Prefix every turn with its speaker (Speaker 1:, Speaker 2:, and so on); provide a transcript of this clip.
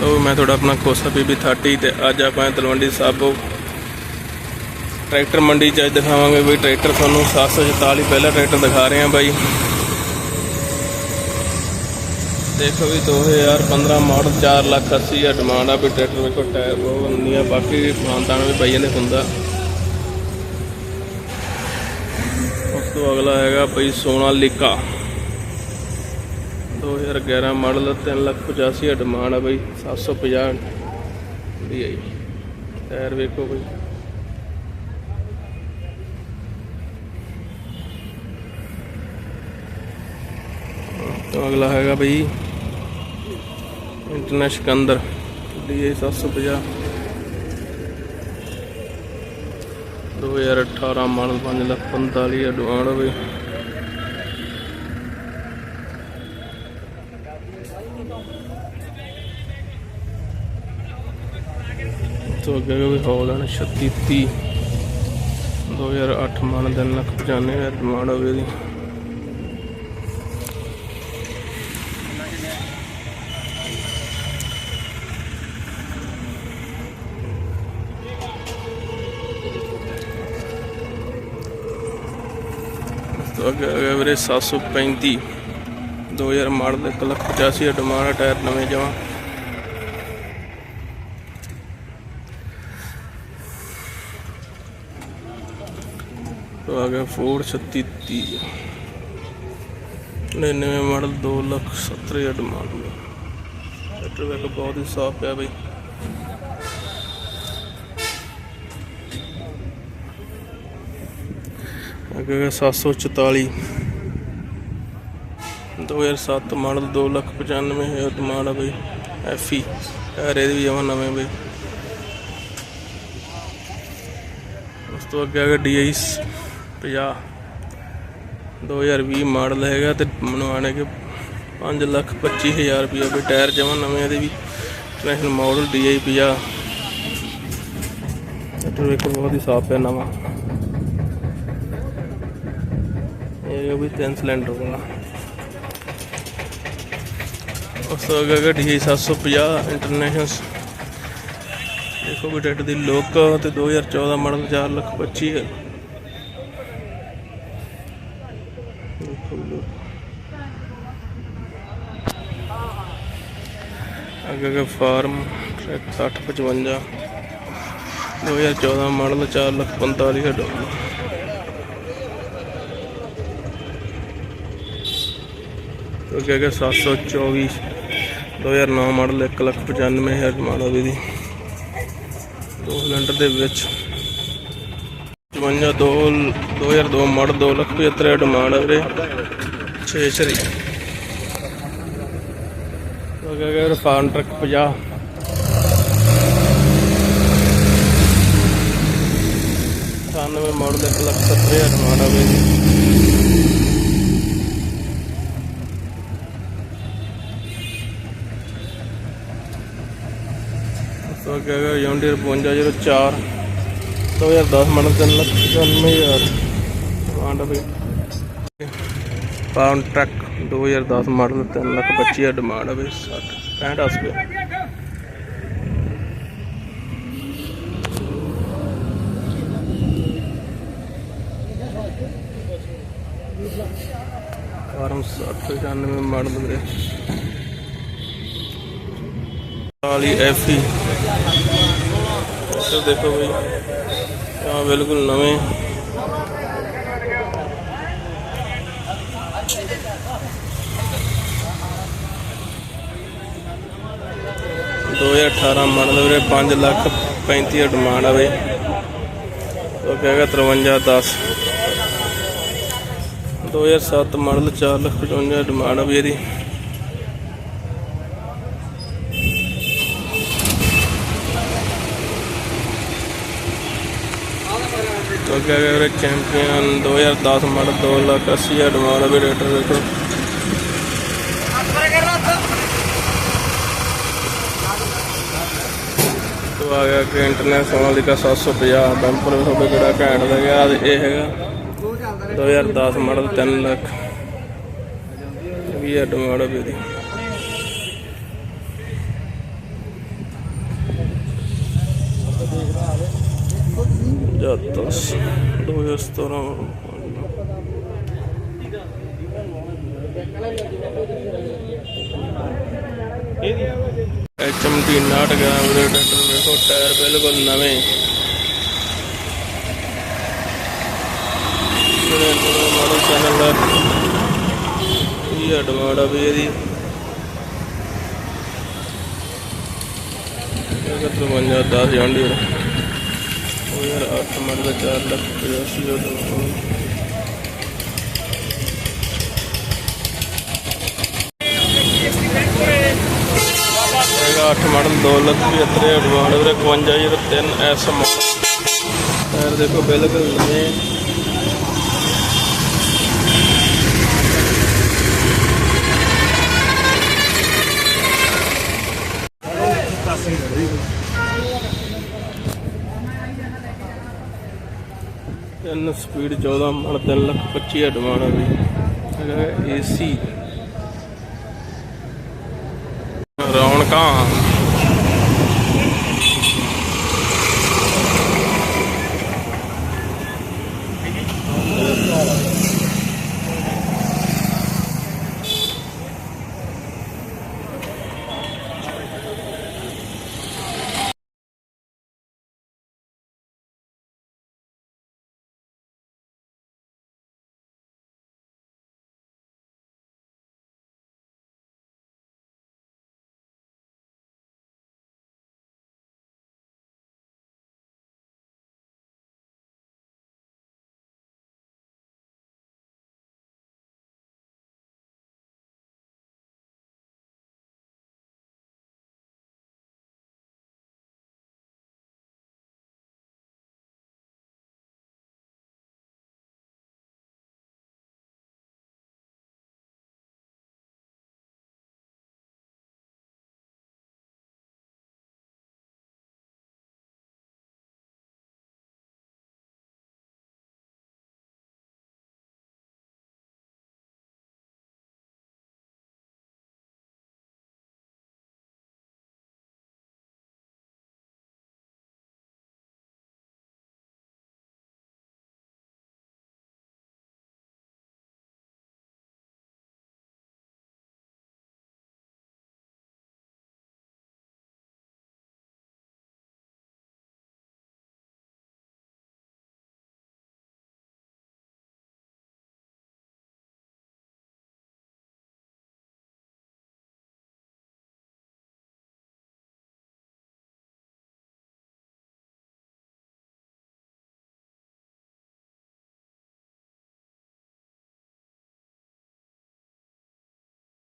Speaker 1: ਲੋ ਮੈਂ ਤੁਹਾਡਾ ਆਪਣਾ ਖੋਸਾ ਬੀਬੀ 30 ਤੇ ਅੱਜ ਆਪਾਂ ਤਲਵੰਡੀ ਸਾਬੋ ਟਰੈਕਟਰ ਮੰਡੀ ਚ ਅੱਜ ਦਿਖਾਵਾਂਗੇ ਵੀ ਟਰੈਕਟਰ ਤੁਹਾਨੂੰ 744 ਪਹਿਲਾ ਟਰੈਕਟਰ ਦਿਖਾ ਰਹੇ ਹਾਂ ਬਾਈ। ਦੇਖੋ ਵੀ 2015 ਮਾਡਲ 4 ਲੱਖ 80 ਹਜ਼ਾਰ ਡਿਮਾਂਡ ਆ ਵੀ ਟਰੈਕਟਰ ਵੇਖੋ ਟਾਇਰ ਬਹੁਤ ਹੁੰਦੀ ਆ, ਬਾਕੀ ਮਾਨਤਾਨ ਵੀ ਬਾਈਆਂ ਦੇ ਹੁੰਦਾ। ਉਸ ਤੋਂ ਅਗਲਾ ਹੈਗਾ ਬਈ ਸੋਨਾਲੀਕਾ। 2011 ਮਾਡਲ 3 ਲੱਖ 85 ਹਜ਼ਾਰ ਡਿਮਾਂਡ ਆ ਬਈ 750 ਦੀ ਆਈ ਟਾਇਰ ਵੇਖੋ ਬਈ। ਤੋਂ ਅਗਲਾ ਹੈਗਾ ਬਈ international Sikandar. DA 750 2018 model 5 lakh 45 ਹਜ਼ਾਰ ਡਿਮਾਂਡ ਬਈ। ਤੋਂ ਅੱਗੇ ਵੀ ਹੌਲੈਂਡ 36 30 2008 ਮਾਡਲ 3 ਲੱਖ 95 ਹਜ਼ਾਰ ਡਿਮਾਂਡ ਹੋਵੇ ਦੀ ਤੋਂ ਅੱਗੇ ਹੈਗਾ ਵੀਰੇ 735 2000 ਮਾਡਲ 1 ਲੱਖ 85 ਹਜ਼ਾਰ ਡਿਮਾਂਡ ਆ, ਟਾਇਰ ਨਵੇਂ ਜਮਾ तो आ गया फोर छत्तीस तीस निन्यानवे मॉडल दो लाख सत्तर हज़ार डिमांड में ट्रैक्टर बैकअप बहुत ही साफ है भाई अगर सात सौ चौताली दो हज़ार सात मॉडल दो लाख पचानवे हज़ार डिमांड है भाई एफ ई टायर ये भी जमा नवे भाई उस तो अगर डी आई 50 2020 ਮਾਡਲ ਹੈਗਾ ਤੇ ਬਣਵਾਣੇ ਕਿ 5 ਲੱਖ 25 ਹਜ਼ਾਰ ਰੁਪਏ ਵੀ ਟਾਇਰ ਜਮਾ ਨਵੇਂ ਇਹਦੇ ਵੀ। ਇੰਟਰਨੈਸ਼ਨਲ ਮਾਡਲ DI 50 ਟਰੈਕਟਰ ਵੇਖੋ ਬਹੁਤ ਹੀ ਸਾਫ਼ ਹੈ ਨਵਾਂ। ਇਹ ਵੀ 3 ਸਿਲੰਡਰ ਵਾਲਾ ਉਸ ਤੋਂ ਅੱਗੇ ਹੈਗਾ DI 750 ਇੰਟਰਨੈਸ਼ਨਲ ਦੇਖੋ ਵੀ ਟਰੈਕਟਰ ਦੀ ਲੁੱਕ ਤੇ 2014 ਮਾਡਲ 4 ਲੱਖ 25 ਹੈ ਦੇਖੋ ਵੀ look। ਅੱਗੇ ਅੱਗੇ ਫਾਰਮ ਟਰੈਕ 6055 2014 ਮਾਡਲ 4 ਲੱਖ 45 ਹੈ ਡਾਲਰ। ਅੱਗੇ ਅੱਗੇ 724 2009 ਮਾਡਲ 1 ਲੱਖ 95 ਹਜ਼ਾਰ ਮਾਡਲ ਇਹਦੀ। ਦੋ ਸਿਲੰਡਰ ਦੇ ਵਿੱਚ 55 ਦੋ 2002 ਮਾਡਲ 2 ਲੱਖ 75 ਹਜ਼ਾਰ ਡਿਮਾਂਡ ਹੈ ਵੀਰੇ। 6 ਛਰੀ। ਉਹ ਕਹ ਗਿਆ ਫਾਰਮ ਟਰੱਕ 50 98 ਮਾਡਲ 1 ਲੱਖ 70 ਹਜ਼ਾਰ ਡਿਮਾਂਡ ਹੈ ਵੀਰੇ ਸੋ ਕਿਹਾ ਗਿਆ ਯੌਂਡੀਅਰ 5204 2010 ਮਾਡਲ 3 ਲੱਖ 95000 ਆਂਡਾ ਵੀ ਪਾਉਨ ਟਰੱਕ 2010 ਮਾਡਲ 3 ਲੱਖ 25000 ਡਿਮਾਂਡ ਹੈ ਵੀ 60 65 ਰੁਪਏ ਫਾਰਮ 60 95 ਮਾਡਲ ਵੀਰੇ ਵਾਲੀ ਐਫੀ ਦੇਖੋ ਬਈ ਆ ਬਿਲਕੁਲ ਨਵੇਂ। 2018 ਮਾਡਲ ਵੀਰੇ 5 ਲੱਖ 35 ਡਿਮਾਂਡ ਆਵੇ ਉਹ ਕਹੇਗਾ 5310 2007 ਮਾਡਲ 4 ਲੱਖ 55 ਡਿਮਾਂਡ ਆਵੇ ਇਹਦੀ। ਉਹ ਕਹੇਗਾ ਵੀਰੇ ਚੈਂਪੀਅਨ 2010 ਮਾਡਲ 2 ਲੱਖ 80 ਡਿਮਾਂਡ ਆਵੇ ਰੇਟਰ ਦੇਖੋ ਉਹ ਆ ਗਿਆ ਕਿ ਇੰਟਰਨੈਸ਼ਨਲ ਦਾ 750 ਬੰਪਰ ਤੁਹਾਡੇ ਕਿਹੜਾ ਘੈਂਟ ਦਾ ਲੱਗਿਆ ਇਹ ਹੈਗਾ 2010 ਮਾਡਲ 3 ਲੱਖ। ਵੀ ਅੱਡ ਮਾਡਲ ਇਹਦੀ ਜੱਤਸ 2017 ਇਹਦੀ। ਐਚਐਮਟੀ 59 ਗ੍ਰਾਮ ਦੇ ਟਰੈਕਟਰ ਵੇਖੋ ਟਾਇਰ ਬਿਲਕੁਲ ਨਵੇਂ। ਜਿਹੜੇ ਕੋਲ ਮਾਡਲ ਚੈਨਲ ਦਾ ਇਹ ਐਡਵਾਂਡ ਆ ਵੀ ਇਹਦੀ? 57 10 ਜਾਂਡੀ ਉਹ ਯਾਰ 8 ਮਾਡਲ 4 ਲੱਖ 85 ਦਾ। 2008 ਮਾਡਲ 2775 ਐਸ ਮਾਡਲ ਟਾਇਰ ਦੇਖੋ ਬਿਲਕੁਲ ਨਵੇਂ। ਤਿੰਨ ਸਪੀਡ 14 ਮਣ 3 ਲੱਖ 25 ਐਡਵਾਂਸ ਵੀ। ਹੈਗਾ ਏਸੀ ਰੌਣਕਾਂ